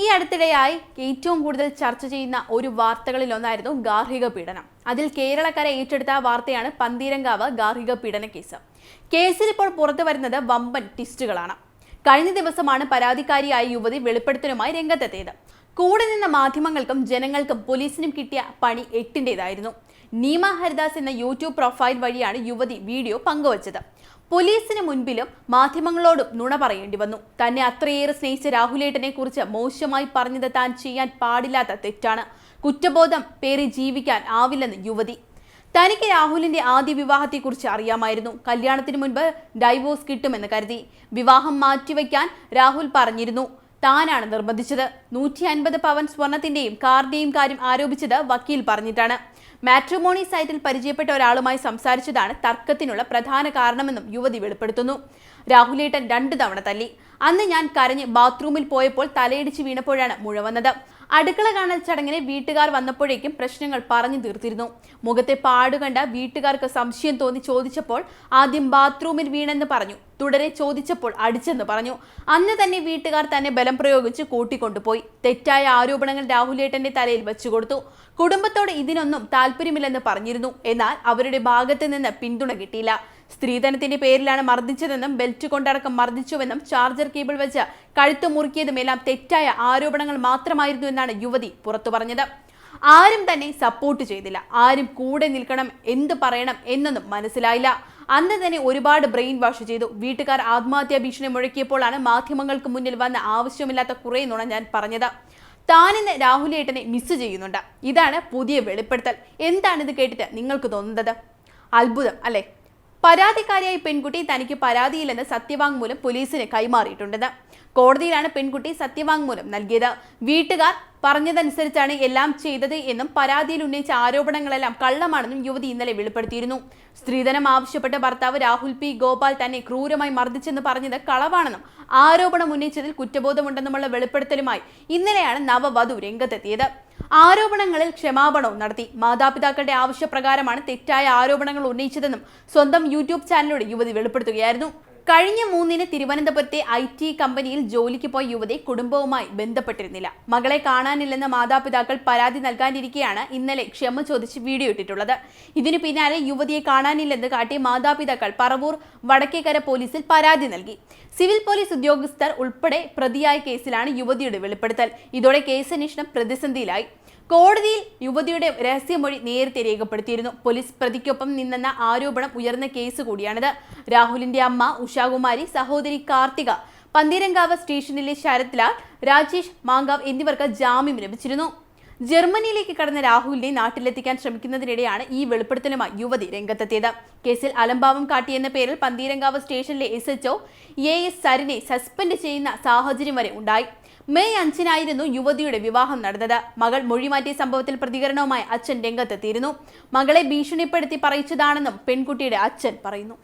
ഈ അടുത്തിടെയായി ഏറ്റവും കൂടുതൽ ചർച്ച ചെയ്യുന്ന ഒരു വാർത്തകളിൽ ഒന്നായിരുന്നു ഗാർഹിക പീഡനം. അതിൽ കേരളക്കര ഏറ്റെടുത്ത വാർത്തയാണ് പന്തീരങ്കാവ് ഗാർഹിക പീഡന കേസ്. കേസിൽ ഇപ്പോൾ പുറത്തു വരുന്നത് വമ്പൻ ട്വിസ്റ്റുകളാണ്. കഴിഞ്ഞ ദിവസമാണ് പരാതിക്കാരിയായ യുവതി വെളിപ്പെടുത്തലുമായി രംഗത്തെത്തിയത്. കൂടെ നിന്ന മാധ്യമങ്ങൾക്കും ജനങ്ങൾക്കും പോലീസിനും കിട്ടിയ പണി എട്ടിന്റെതായിരുന്നു നീമ ഹരിദാസ് എന്ന യൂട്യൂബ് പ്രൊഫൈൽ വഴിയാണ് യുവതി വീഡിയോ പങ്കുവച്ചത്. പോലീസിന് മുൻപിലും മാധ്യമങ്ങളോടും നുണ പറയേണ്ടി വന്നു. തന്നെ അത്രയേറെ സ്നേഹിച്ച രാഹുലേട്ടനെ കുറിച്ച് മോശമായി പറഞ്ഞത് താൻ ചെയ്യാൻ പാടില്ലാത്ത തെറ്റാണ്. കുറ്റബോധം പേറി ജീവിക്കാൻ ആവില്ലെന്ന് യുവതി. തനിക്ക് രാഹുലിന്റെ ആദ്യ വിവാഹത്തെക്കുറിച്ച് അറിയാമായിരുന്നു. കല്യാണത്തിന് മുൻപ് ഡൈവോഴ്സ് കിട്ടുമെന്ന് കരുതി. വിവാഹം മാറ്റിവെക്കാൻ രാഹുൽ പറഞ്ഞിരുന്നു. താനാണ് നിർബന്ധിച്ചത്. നൂറ്റി അൻപത് പവൻ സ്വർണത്തിന്റെയും കാറിന്റെയും കാര്യം ആരോപിച്ചത് വക്കീൽ പറഞ്ഞിട്ടാണ്. മാട്രിമോണി സൈറ്റിൽ പരിചയപ്പെട്ട ഒരാളുമായി സംസാരിച്ചതാണ് തർക്കത്തിനുള്ള പ്രധാന കാരണമെന്നും യുവതി വെളിപ്പെടുത്തുന്നു. രാഹുലേട്ടൻ രണ്ടു തവണ തല്ലി. അന്ന് ഞാൻ കരഞ്ഞ് ബാത്റൂമിൽ പോയപ്പോൾ തലയിടിച്ച് വീണപ്പോഴാണ് മുഴ വന്നത്. അടുക്കള കാണൽ ചടങ്ങിന് വീട്ടുകാർ വന്നപ്പോഴേക്കും പ്രശ്നങ്ങൾ പറഞ്ഞു തീർത്തിരുന്നു. മുഖത്തെ പാടുകണ്ട വീട്ടുകാർക്ക് സംശയം തോന്നി ചോദിച്ചപ്പോൾ ആദ്യം ബാത്റൂമിൽ വീണെന്ന് പറഞ്ഞു. തുടരെ ചോദിച്ചപ്പോൾ അടിച്ചെന്ന് പറഞ്ഞു. അന്ന് തന്നെ വീട്ടുകാർ തന്നെ ബലം പ്രയോഗിച്ച് കൂട്ടിക്കൊണ്ടുപോയി. തെറ്റായ ആരോപണങ്ങൾ രാഹുലേട്ടന്റെ തലയിൽ വെച്ചുകൊടുത്തു. കുടുംബത്തോട് ഇതിനൊന്നും താല്പര്യമില്ലെന്ന് പറഞ്ഞിരുന്നു. എന്നാൽ അവരുടെ ഭാഗത്ത് നിന്ന് പിന്തുണ കിട്ടിയില്ല. സ്ത്രീധനത്തിന്റെ പേരിലാണ് മർദ്ദിച്ചതെന്നും ബെൽറ്റ് കൊണ്ടടക്കം മർദ്ദിച്ചുവെന്നും ചാർജർ കേബിൾ വെച്ച് കഴുത്ത് മുറുക്കിയതുമെല്ലാം തെറ്റായ ആരോപണങ്ങൾ മാത്രമായിരുന്നു എന്നാണ് യുവതി പുറത്തു പറഞ്ഞത്. ആരും തന്നെ സപ്പോർട്ട് ചെയ്തില്ല. ആരും കൂടെ നിൽക്കണം എന്ത് പറയണം എന്നൊന്നും മനസ്സിലായില്ല. അന്ന് തന്നെ ഒരുപാട് ബ്രെയിൻ വാഷ് ചെയ്തു. വീട്ടുകാർ ആത്മഹത്യാ ഭീഷണി മുഴക്കിയപ്പോഴാണ് മാധ്യമങ്ങൾക്ക് മുന്നിൽ വന്ന ആവശ്യമില്ലാത്ത കുറേ നുണ ഞാൻ പറഞ്ഞത്. താനിന്ന് രാഹുലേട്ടനെ മിസ് ചെയ്യുന്നുണ്ട്. ഇതാണ് പുതിയ വെളിപ്പെടുത്തൽ. എന്താണിത് കേട്ടിട്ട് നിങ്ങൾക്ക് തോന്നുന്നത്? അത്ഭുതം അല്ലേ? പരാതിക്കാരിയായ പെൺകുട്ടി തനിക്ക് പരാതിയില്ലെന്ന് സത്യവാങ്മൂലം പോലീസിന് കൈമാറിയിട്ടുണ്ടെന്ന്. കോടതിയിലാണ് പെൺകുട്ടി സത്യവാങ്മൂലം നൽകിയത്. വീട്ടുകാർ പറഞ്ഞതനുസരിച്ചാണ് എല്ലാം ചെയ്തത് എന്നും പരാതിയിൽ ഉന്നയിച്ച ആരോപണങ്ങളെല്ലാം കള്ളമാണെന്നും യുവതി ഇന്നലെ വെളിപ്പെടുത്തിയിരുന്നു. സ്ത്രീധനം ആവശ്യപ്പെട്ട ഭർത്താവ് രാഹുൽ പി. ഗോപാൽ തന്നെ ക്രൂരമായി മർദ്ദിച്ചെന്ന് പറഞ്ഞത് കളവാണെന്നും ആരോപണം ഉന്നയിച്ചതിൽ കുറ്റബോധമുണ്ടെന്നുമുള്ള വെളിപ്പെടുത്തലുമായി ഇന്നലെയാണ് നവവധു രംഗത്തെത്തിയത്. ആരോപണങ്ങളിൽ ക്ഷമാപണവും നടത്തി. മാതാപിതാക്കളുടെ ആവശ്യപ്രകാരമാണ് തെറ്റായ ആരോപണങ്ങൾ ഉന്നയിച്ചതെന്നും സ്വന്തം യൂട്യൂബ് ചാനലിലൂടെ യുവതി വെളിപ്പെടുത്തുകയായിരുന്നു. കഴിഞ്ഞ മൂന്നിന് തിരുവനന്തപുരത്തെ ഐ ടി കമ്പനിയിൽ ജോലിക്ക് പോയ യുവതി കുടുംബവുമായി ബന്ധപ്പെട്ടിരുന്നില്ല. മകളെ കാണാനില്ലെന്ന മാതാപിതാക്കൾ പരാതി നൽകാനിരിക്കെയാണ് ഇന്നലെ ക്ഷമ ചോദിച്ച് വീഡിയോ ഇട്ടിട്ടുള്ളത്. ഇതിനു പിന്നാലെ യുവതിയെ കാണാനില്ലെന്ന് കാട്ടി മാതാപിതാക്കൾ പറവൂർ വടക്കേക്കര പോലീസിൽ പരാതി നൽകി. സിവിൽ പോലീസ് ഉദ്യോഗസ്ഥർ ഉൾപ്പെടെ പ്രതിയായ കേസിലാണ് യുവതിയുടെ വെളിപ്പെടുത്തൽ. ഇതോടെ കേസന്വേഷണം പ്രതിസന്ധിയിലായി. കോടതിയിൽ യുവതിയുടെ രഹസ്യമൊഴി നേരത്തെ രേഖപ്പെടുത്തിയിരുന്നു. പോലീസ് പ്രതിക്കൊപ്പം നിന്നെന്ന ആരോപണം ഉയർന്ന കേസ് കൂടിയാണിത്. രാഹുലിന്റെ അമ്മ ഉഷാകുമാരി സഹോദരി കാർത്തിക പന്തീരങ്കാവ് സ്റ്റേഷനിലെ ശരത്ലാൽ രാജേഷ് മാങ്കാവ് എന്നിവർക്ക് ജാമ്യം ലഭിച്ചിരുന്നു. ജർമ്മനിയിലേക്ക് കടന്ന രാഹുലിനെ നാട്ടിലെത്തിക്കാൻ ശ്രമിക്കുന്നതിനിടെയാണ് ഈ വെളിപ്പെടുത്തലുമായി യുവതി രംഗത്തെത്തിയത്. കേസിൽ അലംഭാവം കാട്ടിയെന്ന പേരിൽ പന്തീരങ്കാവ് സ്റ്റേഷനിലെ S H O A S സരിനെ suspend ചെയ്യുന്ന സാഹചര്യം വരെ ഉണ്ടായി. മെയ് അഞ്ചിനായിരുന്നു യുവതിയുടെ വിവാഹം നടന്നത്. മകൾ മൊഴിമാറ്റിയ സംഭവത്തിൽ പ്രതികരണവുമായി അച്ഛൻ രംഗത്തെത്തിയിരുന്നു. മകളെ ഭീഷണിപ്പെടുത്തി പറയിച്ചതാണെന്നും പെൺകുട്ടിയുടെ അച്ഛൻ പറയുന്നു.